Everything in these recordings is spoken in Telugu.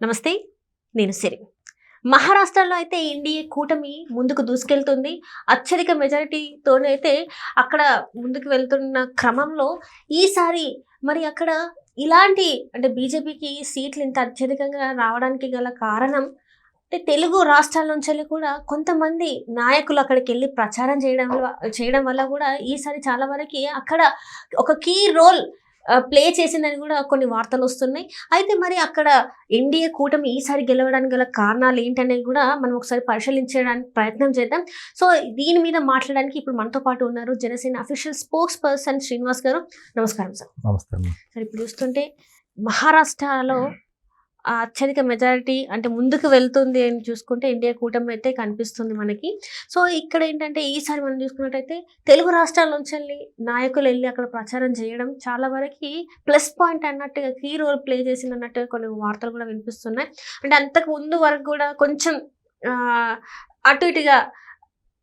నమస్తే నేను సిరి. మహారాష్ట్రలో అయితే ఎన్డీఏ కూటమి ముందుకు దూసుకెళ్తుంది. అత్యధిక మెజారిటీతోనైతే అక్కడ ముందుకు వెళ్తున్న క్రమంలో ఈసారి మరి అక్కడ ఇలాంటి అంటే బీజేపీకి సీట్లు ఇంత అత్యధికంగా రావడానికి గల కారణం అంటే తెలుగు రాష్ట్రాల నుంచి వెళ్ళి కూడా కొంతమంది నాయకులు అక్కడికి వెళ్ళి ప్రచారం చేయడం చేయడం వల్ల కూడా ఈసారి చాలా వరకు అక్కడ ఒక కీ రోల్ ప్లే చేసిందని కూడా కొన్ని వార్తలు వస్తున్నాయి. అయితే మరి అక్కడ ఎన్డీఏ కూటమి ఈసారి గెలవడానికి గల కారణాలు ఏంటనేది కూడా మనం ఒకసారి పరిశీలించడానికి ప్రయత్నం చేద్దాం. సో దీని మీద మాట్లాడడానికి ఇప్పుడు మనతో పాటు ఉన్నారు Janasena official spokesperson Srinivas గారు. నమస్కారం సార్. అమ్మ. సార్ ఇప్పుడు చూస్తుంటే మహారాష్ట్రలో అత్యధిక మెజారిటీ అంటే ముందుకు వెళ్తుంది అని చూసుకుంటే ఇండియా కూటమి అయితే కనిపిస్తుంది మనకి. సో ఇక్కడ ఏంటంటే ఈసారి మనం చూసుకున్నట్టయితే తెలుగు రాష్ట్రాల నుంచి వెళ్ళి నాయకులు వెళ్ళి అక్కడ ప్రచారం చేయడం చాలా వరకు ప్లస్ పాయింట్ అన్నట్టుగా కీ రోల్ ప్లే చేసింది అన్నట్టుగా కొన్ని వార్తలు కూడా వినిపిస్తున్నాయి. అంటే అంతకు ముందు వరకు కూడా కొంచెం అటు ఇటుగా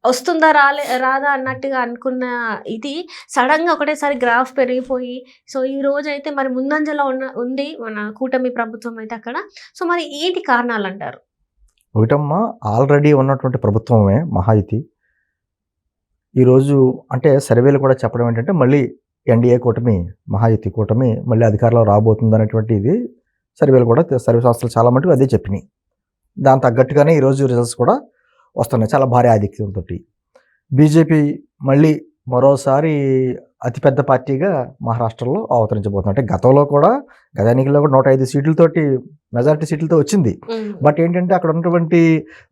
వస్తుందా రాలే రాదా అన్నట్టుగా అనుకున్న ఇది. సడన్గా ఒకటేసారి గ్రాఫ్ పెరిగిపోయి సో ఈ రోజు అయితే మరి ముందంజలో ఉన్న ఉంది మన కూటమి ప్రభుత్వం అయితే అక్కడ. సో మరి ఏంటి కారణాలు అంటారు ఒకటమ్మా ఆల్రెడీ ఉన్నటువంటి ప్రభుత్వమే మహాయితి. ఈరోజు అంటే సర్వేలు కూడా చెప్పడం ఏంటంటే మళ్ళీ ఎన్డీఏ కూటమి మహాయుతి కూటమి మళ్ళీ అధికారంలో రాబోతుంది అనేటువంటి ఇది సర్వేలు కూడా సర్వే సంస్థలు చాలా మటుకు అదే చెప్పినాయి. దాని తగ్గట్టుగానే ఈరోజు రిజల్ట్స్ కూడా వస్తున్నాయి. చాలా భారీ ఆధిక్యంతో బీజేపీ మళ్ళీ మరోసారి అతిపెద్ద పార్టీగా మహారాష్ట్రలో అవతరించబోతుంది. అంటే గతంలో కూడా గత ఎన్నికల్లో కూడా నూట ఐదు సీట్లతోటి మెజారిటీ సీట్లతో వచ్చింది. బట్ ఏంటంటే అక్కడ ఉన్నటువంటి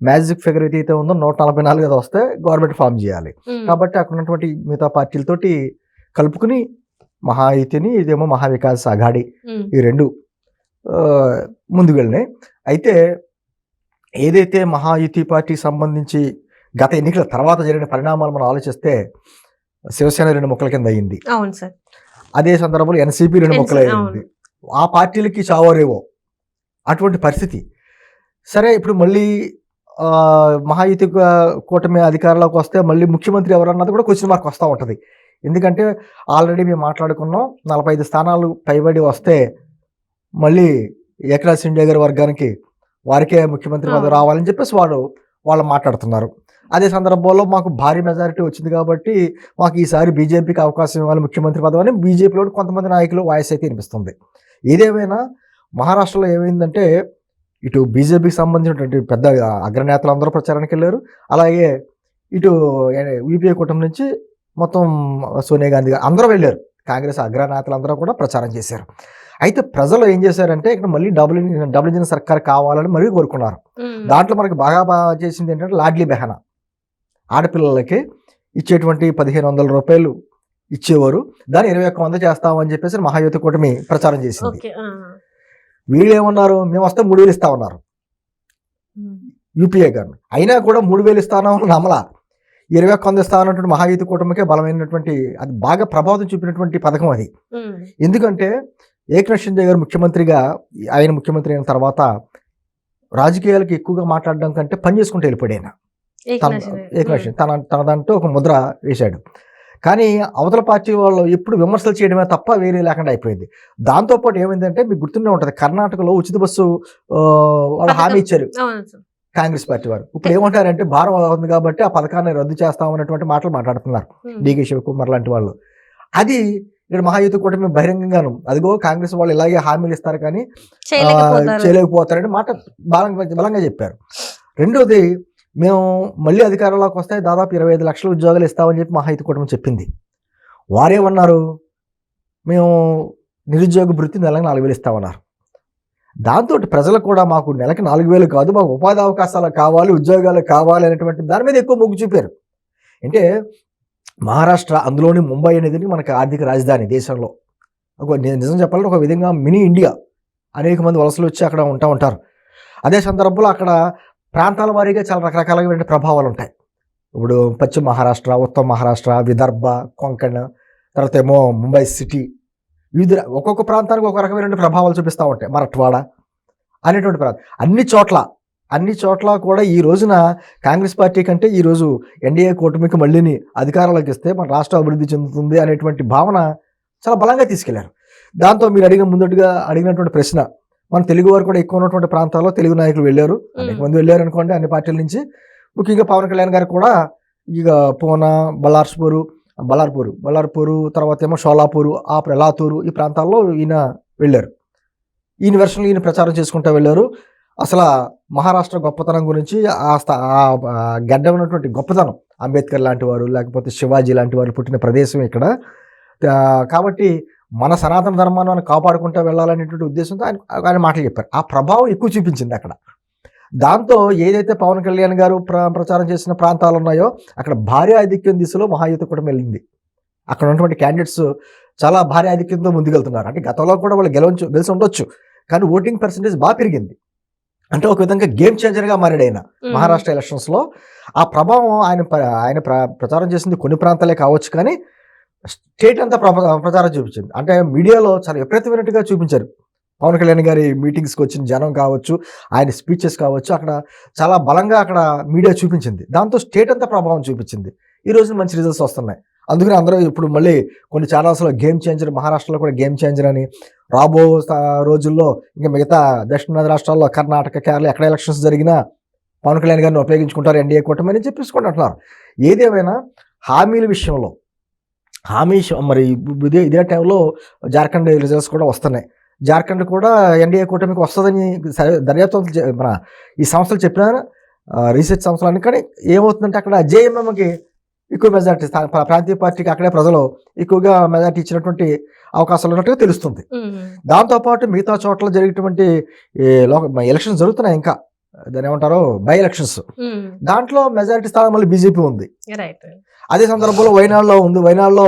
మ్యాజిక్ ఫిగర్ ఏదైతే ఉందో నూట నలభై నాలుగు అది వస్తే గవర్నమెంట్ ఫామ్ చేయాలి. కాబట్టి అక్కడ ఉన్నటువంటి మిగతా పార్టీలతోటి కలుపుకుని మహాయుతిని ఇదేమో మహావికాస్ అఘాడి ఈ రెండు ముందుకు వెళ్ళినాయి అయితే ఏదైతే మహాయుతి పార్టీకి సంబంధించి గత ఎన్నికల తర్వాత జరిగిన పరిణామాలు మనం ఆలోచిస్తే శివసేన రెండు ముక్కల కింద అయింది. అవును సార్. అదే సందర్భంలో ఎన్సీపీ రెండు ముక్కలు అయింది. ఆ పార్టీలకి చావరేవో అటువంటి పరిస్థితి. సరే ఇప్పుడు మళ్ళీ మహాయుతి కూటమి అధికారంలోకి వస్తే మళ్ళీ ముఖ్యమంత్రి ఎవరన్నది కూడా క్వశ్చన్ మార్క్ వస్తూ ఉంటుంది. ఎందుకంటే ఆల్రెడీ మేము మాట్లాడుకున్నాం నలభై ఐదు స్థానాలు పైబడి వస్తే మళ్ళీ ఏకనాథ్ సిండే గారి వర్గానికి వారికే ముఖ్యమంత్రి పదవి. రావాలని చెప్పేసి వాడు వాళ్ళు మాట్లాడుతున్నారు. అదే సందర్భంలో మాకు భారీ మెజారిటీ వచ్చింది కాబట్టి మాకు ఈసారి బీజేపీకి అవకాశం ఇవ్వాలి ముఖ్యమంత్రి పదవి అని బీజేపీలో కొంతమంది నాయకులు వాయిస్ అయితే వినిపిస్తుంది. ఏదేమైనా మహారాష్ట్రలో ఏమైందంటే ఇటు బీజేపీకి సంబంధించినటువంటి పెద్ద అగ్రనేతలు అందరూ ప్రచారానికి వెళ్ళారు. అలాగే ఇటు యూపీఏ కూటమి నుంచి మొత్తం సోనియా గాంధీ గారు అందరూ వెళ్ళారు. కాంగ్రెస్ అగ్రనేతలు అందరూ కూడా ప్రచారం చేశారు. అయితే ప్రజలు ఏం చేశారంటే ఇక్కడ మళ్ళీ డబుల్ ఇంజిన్ డబుల్ ఇంజిన్ సర్కార్ కావాలని మరీ కోరుకున్నారు. దాంట్లో మనకి బాగా బాగా చేసింది ఏంటంటే లాడ్లీ బెహన. ఆడపిల్లలకి ఇచ్చేటువంటి పదిహేను వందల రూపాయలు ఇచ్చేవారు. దాన్ని ఇరవై ఒక్క వంద చేస్తామని చెప్పేసి మహాయుతి కూటమి ప్రచారం చేసింది. వీళ్ళు ఏమన్నారు మేము వస్తే మూడు వేలు ఇస్తామన్నారు. యూపీఏ గారు. అయినా కూడా మూడు వేలు ఇస్తానని నమ్మలా. ఇరవై ఒక్క వంద ఇస్తానటువంటి మహాయుతి కూటమికే బలమైనటువంటి అది బాగా ప్రభావితం చూపినటువంటి పథకం అది. ఎందుకంటే ఏకనాథ్ గారు ముఖ్యమంత్రిగా ఆయన ముఖ్యమంత్రి అయిన తర్వాత రాజకీయాలకు ఎక్కువగా మాట్లాడడం కంటే పని చేసుకుంటూ వెళ్ళిపోయాడు ఆయన. తన ఏకనాథ్ తన తన దాంట్లో ఒక ముద్ర వేశాడు. కానీ అవతల పార్టీ వాళ్ళు ఎప్పుడు విమర్శలు చేయడమే తప్ప వేరే లేకుండా అయిపోయింది. దాంతోపాటు ఏమైందంటే మీకు గుర్తుండే ఉంటుంది కర్ణాటకలో ఉచిత బస్సు వాళ్ళు హామీ ఇచ్చారు. కాంగ్రెస్ పార్టీ వారు. ఇప్పుడు ఏమంటారంటే భారం అవుతుంది కాబట్టి ఆ పథకాన్ని రద్దు చేస్తామన్నటువంటి మాటలు మాట్లాడుతున్నారు డికే శివకుమార్ లాంటి వాళ్ళు. అది ఇక్కడ మహాయుతి కూటమి బహిరంగంగాను. అదిగో కాంగ్రెస్ వాళ్ళు ఇలాగే హామీలు ఇస్తారు కానీ చేయలేకపోతారని మాట బలంగా బలంగా చెప్పారు. రెండోది మేము మళ్ళీ అధికారంలోకి వస్తే దాదాపు ఇరవై ఐదు లక్షల ఉద్యోగాలు ఇస్తామని చెప్పి మహాయుతి కూటమి చెప్పింది. వారేమన్నారు? మేము నిరుద్యోగ వృత్తి నెలకు నాలుగు వేలు ఇస్తామన్నారు. దాంతో ప్రజలు కూడా మాకు నెలకి నాలుగు వేలు కాదు మాకు ఉపాధి అవకాశాలు కావాలి ఉద్యోగాలు కావాలి అనేటువంటి దాని మీద ఎక్కువ మొగ్గు చూపారు. అంటే మహారాష్ట్ర అందులోని ముంబై అనేది మనకు ఆర్థిక రాజధాని దేశంలో. ఒక నిజం చెప్పాలంటే ఒక విధంగా మినీ ఇండియా అనేక మంది వలసలు వచ్చి అక్కడ ఉంటా ఉంటారు. అదే సందర్భంలో అక్కడ ప్రాంతాల వారీగా చాలా రకరకాలైన ప్రభావాలు ఉంటాయి. ఇప్పుడు పశ్చిమ మహారాష్ట్ర ఉత్తర మహారాష్ట్ర విదర్భ కొంకణ్ తర్వాత ఏమో ముంబై సిటీ వివిధ ఒక్కొక్క ప్రాంతానికి ఒక రకమైన ప్రభావాలు చూపిస్తూ ఉంటాయి. మరఠ్వాడ అనేటువంటి ప్రాంతం అన్ని చోట్ల అన్ని చోట్ల కూడా ఈ రోజున కాంగ్రెస్ పార్టీ కంటే ఈ రోజు ఎన్డీఏ కూటమికి మళ్ళీని అధికారంలోకి ఇస్తే మన రాష్ట్రం అభివృద్ధి చెందుతుంది అనేటువంటి భావన చాలా బలంగా తీసుకెళ్ళారు. దాంతో మీరు అడిగిన ముందట్టుగా అడిగినటువంటి ప్రశ్న మన తెలుగు వారు కూడా ఎక్కువ ఉన్నటువంటి ప్రాంతాల్లో తెలుగు నాయకులు వెళ్ళారు. అనేక మంది వెళ్ళారు అనుకోండి అన్ని పార్టీల నుంచి. ముఖ్యంగా పవన్ కళ్యాణ్ గారు కూడా ఇక పూనా బల్లార్స్పూరు బలార్పూరు బలార్పూరు తర్వాత ఏమో షోలాపూరు ఆ ప్రలాతూరు ఈ ప్రాంతాల్లో ఈయన వెళ్ళారు. ఈయన వెర్షన్లో ఈయన ప్రచారం చేసుకుంటూ వెళ్ళారు. అసలు మహారాష్ట్ర గొప్పతనం గురించి ఆ స్థా ఆ గడ్డ ఉన్నటువంటి గొప్పతనం అంబేద్కర్ లాంటి వారు లేకపోతే శివాజీ లాంటి వారు పుట్టిన ప్రదేశం ఇక్కడ. కాబట్టి మన సనాతన ధర్మాన్ని మనం కాపాడుకుంటూ వెళ్ళాలనేటువంటి ఉద్దేశంతో ఆయన ఆయన మాటలు చెప్పారు. ఆ ప్రభావం ఎక్కువ చూపించింది అక్కడ. దాంతో ఏదైతే పవన్ కళ్యాణ్ గారు ప్ర ప్రచారం చేసిన ప్రాంతాలు ఉన్నాయో అక్కడ భారీ ఆధిక్యం దిశలో మహాయుద్ధ కూడా వెళ్ళింది అక్కడ ఉన్నటువంటి క్యాండిడేట్స్ చాలా భారీ ఆధిక్యంతో ముందుకెళ్తున్నారు. అంటే గతంలో కూడా వాళ్ళు గెలవచ్చు గెలిచి ఉండొచ్చు. కానీ ఓటింగ్ పర్సంటేజ్ బాగా పెరిగింది. అంటే ఒక విధంగా గేమ్ చేంజర్గా మారాడు ఆయన. మహారాష్ట్ర ఎలక్షన్స్లో ఆ ప్రభావం ఆయన ఆయన ప్ర- ప్రచారం చేసింది కొన్ని ప్రాంతాలే కావచ్చు కానీ స్టేట్ అంతా ప్ర- ప్రచారం చూపించింది. అంటే మీడియాలో చాలా విపరీతమైనట్టుగా చూపించారు. పవన్ కళ్యాణ్ గారి మీటింగ్స్కి వచ్చిన జనం కావచ్చు ఆయన స్పీచెస్ కావచ్చు అక్కడ చాలా బలంగా అక్కడ మీడియా చూపించింది. దాంతో స్టేట్ అంతా ప్రభావం చూపించింది. ఈ రోజున మంచి రిజల్ట్స్ వస్తున్నాయి. అందుకని అందరూ ఇప్పుడు మళ్ళీ కొన్ని ఛానల్స్లో గేమ్ చేంజర్ మహారాష్ట్రలో కూడా గేమ్ చేంజర్ అని రాబో రోజుల్లో ఇంకా మిగతా దక్షిణాది రాష్ట్రాల్లో కర్ణాటక కేరళ ఎక్కడ ఎలక్షన్స్ జరిగినా పవన్ కళ్యాణ్ గారిని ఉపయోగించుకుంటారు ఎన్డీఏ కూటమి అని చెప్పేసుకుంటూ అంటున్నారు. ఏదేమైనా హామీల విషయంలో హామీ మరి ఇదే ఇదే టైంలో జార్ఖండ్ రిజల్ట్స్ కూడా వస్తున్నాయి. జార్ఖండ్ కూడా ఎన్డీఏ కూటమికి వస్తుందని దర్యాప్తు మన ఈ సంస్థలు చెప్పిన రీసెర్చ్ సంస్థలు అని కానీ ఏమవుతుందంటే అక్కడ జేఎంఎంకి ఎక్కువ మెజార్టీ ప్రాంతీయ పార్టీకి అక్కడే ప్రజలు ఎక్కువగా మెజార్టీ ఇచ్చినటువంటి అవకాశాలు ఉన్నట్టుగా తెలుస్తుంది. దాంతోపాటు మిగతా చోట్ల జరిగేటువంటి లోక ఎలక్షన్స్ జరుగుతున్నాయి ఇంకా. దాని ఏమంటారు? By elections. దాంట్లో మెజారిటీ స్థానం మళ్ళీ బీజేపీ ఉంది. అదే సందర్భంలో వైనాడులో ఉంది. వైనాడులో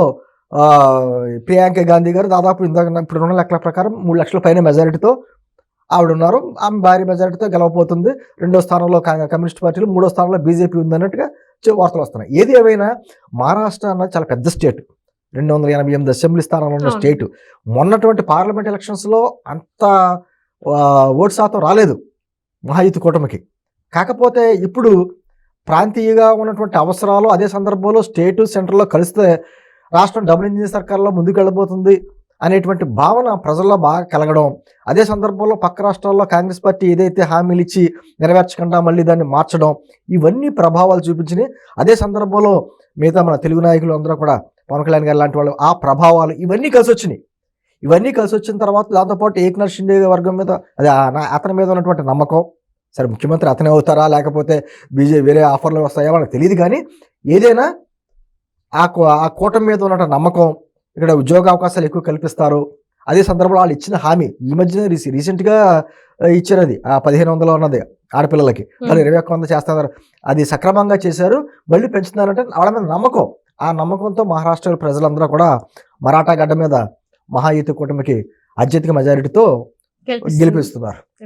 ప్రియాంక గాంధీ గారు దాదాపు ఇందాక ఇప్పుడు ఉన్న లెక్కల ప్రకారం మూడు లక్షల పైన మెజారిటీతో ఆవిడ ఉన్నారు ఆమె భారీ మెజారిటీతో గెలవబోతుంది. రెండో స్థానంలో కమ్యూనిస్ట్ పార్టీలు మూడో స్థానంలో బీజేపీ ఉంది అన్నట్టుగా చె- వార్తలు వస్తున్నాయి. ఏది ఏమైనా మహారాష్ట్ర అన్నది చాలా పెద్ద స్టేట్. రెండు వందల ఎనభై ఎనిమిది అసెంబ్లీ స్థానంలో ఉన్న. స్టేట్. మొన్నటువంటి పార్లమెంట్ ఎలక్షన్స్లో అంత ఓటు శాతం రాలేదు మహాయుతి కూటమికి. కాకపోతే ఇప్పుడు ప్రాంతీయంగా ఉన్నటువంటి అవసరాలు అదే సందర్భంలో స్టేటు సెంటర్లో కలిస్తే రాష్ట్రం డబుల్ ఇంజిన్ సర్కార్లో ముందుకు వెళ్ళబోతుంది అనేటువంటి భావన ప్రజల్లో బాగా కలగడం. అదే సందర్భంలో పక్క రాష్ట్రాల్లో కాంగ్రెస్ పార్టీ ఏదైతే హామీలు ఇచ్చి నెరవేర్చకుండా మళ్ళీ దాన్ని మార్చడం ఇవన్నీ ప్రభావాలు చూపించినాయి. అదే సందర్భంలో మిగతా మన తెలుగు నాయకులు అందరూ కూడా పవన్ కళ్యాణ్ గారు లాంటి వాళ్ళు ఆ ప్రభావాలు ఇవన్నీ కలిసి వచ్చినాయి ఇవన్నీ కలిసి వచ్చిన తర్వాత దాంతోపాటు ఏక్నాథ్ షిండే వర్గం మీద అదే అతని మీద ఉన్నటువంటి నమ్మకం. సరే ముఖ్యమంత్రి అతనే అవుతారా? లేకపోతే బీజే వేరే ఆఫర్లు వస్తాయా? వాళ్ళకి తెలియదు కానీ ఏదైనా ఆ కూ- ఆ కూటమి మీద ఉన్న నమ్మకం ఇక్కడ ఉద్యోగ అవకాశాలు ఎక్కువ కల్పిస్తారు. అదే సందర్భంలో వాళ్ళు ఇచ్చిన హామీ ఈ మధ్యన రీసె రీసెంట్గా అది. ఆ పదిహేను వందలు ఉన్నది ఆడపిల్లలకి. వాళ్ళు ఇరవై ఒక్క వంద చేస్తున్నారు. అది సక్రమంగా చేశారు మళ్ళీ పెంచుతున్నారంటే వాళ్ళ మీద నమ్మకం. ఆ నమ్మకంతో మహారాష్ట్ర ప్రజలందరూ కూడా మరాఠా గడ్డ మీద మహాయుతి కూటమికి అత్యధిక మెజారిటీతో. గెలిపిస్తున్నారు.